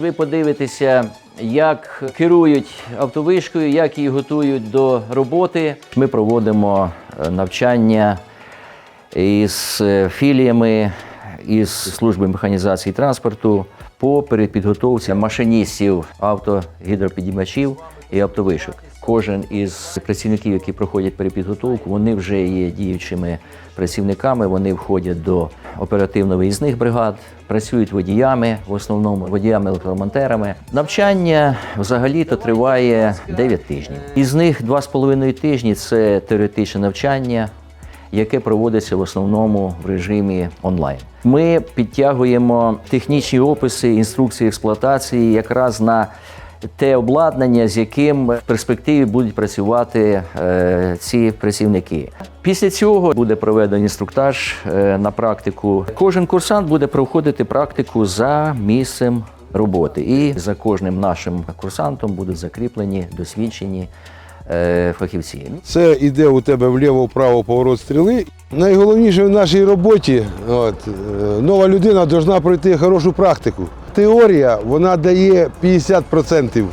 Ви подивитеся, як керують автовишкою, як її готують до роботи. Ми проводимо е, навчання із е, філіями із служби механізації транспорту по перепідготовці машиністів автогідропідіймачів і автовишок. Кожен із працівників, які проходять перепідготовку, вони вже є діючими працівниками. Вони входять до оперативно-виїзних бригад, працюють водіями, в основному водіями електромонтерами. Навчання взагалі-то триває 9 тижнів. Із них 2,5 тижні це теоретичне навчання, яке проводиться в основному в режимі онлайн. Ми підтягуємо технічні описи, інструкції експлуатації якраз на те обладнання, з яким в перспективі будуть працювати е, ці працівники. Після цього буде проведений інструктаж е, на практику. Кожен курсант буде проходити практику за місцем роботи, і за кожним нашим курсантом будуть закріплені досвідчені е, фахівці. Це йде у тебе вліво-вправо поворот стріли. Найголовніше в нашій роботі от, нова людина повинна пройти хорошу практику. Теорія вона дає 50%,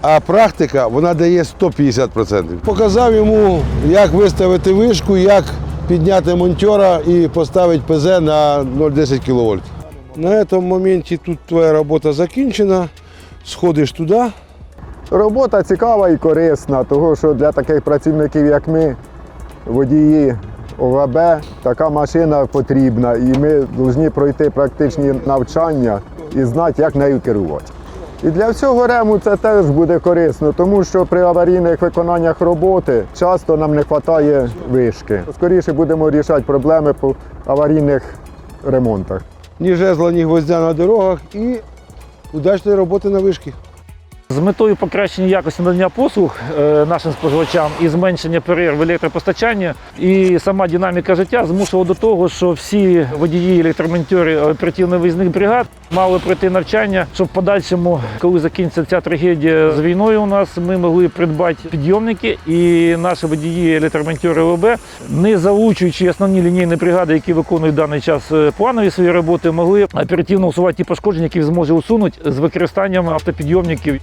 а практика вона дає 150%. Показав йому, як виставити вишку, як підняти монтера і поставити ПЗ на 0,10 кВт. На цьому моменті тут твоя робота закінчена. Сходиш туди. Робота цікава і корисна, тому що для таких працівників, як ми, водії ОВБ, така машина потрібна, і ми повинні пройти практичні навчання і знати, як нею керувати. І для всього рему це теж буде корисно, тому що при аварійних виконаннях роботи часто нам не вистачає вишки. Скоріше будемо рішати проблеми по аварійних ремонтах. ні жезла, ні гвоздя на дорогах і удачної роботи на вишки. З метою покращення якості надання послуг е, нашим споживачам і зменшення перерв в електропостачанні і сама динаміка життя змусила до того, що всі водії, електромонтери оперативно-виїзних бригад мали пройти навчання, щоб в подальшому, коли закінчиться ця трагедія з війною, у нас ми могли придбати підйомники, і наші водії, електромонтери ОБ, не залучуючи основні лінійні бригади, які виконують в даний час е, планові свої роботи, могли оперативно усувати ті пошкодження, які зможе усунути з використанням автопідйомників.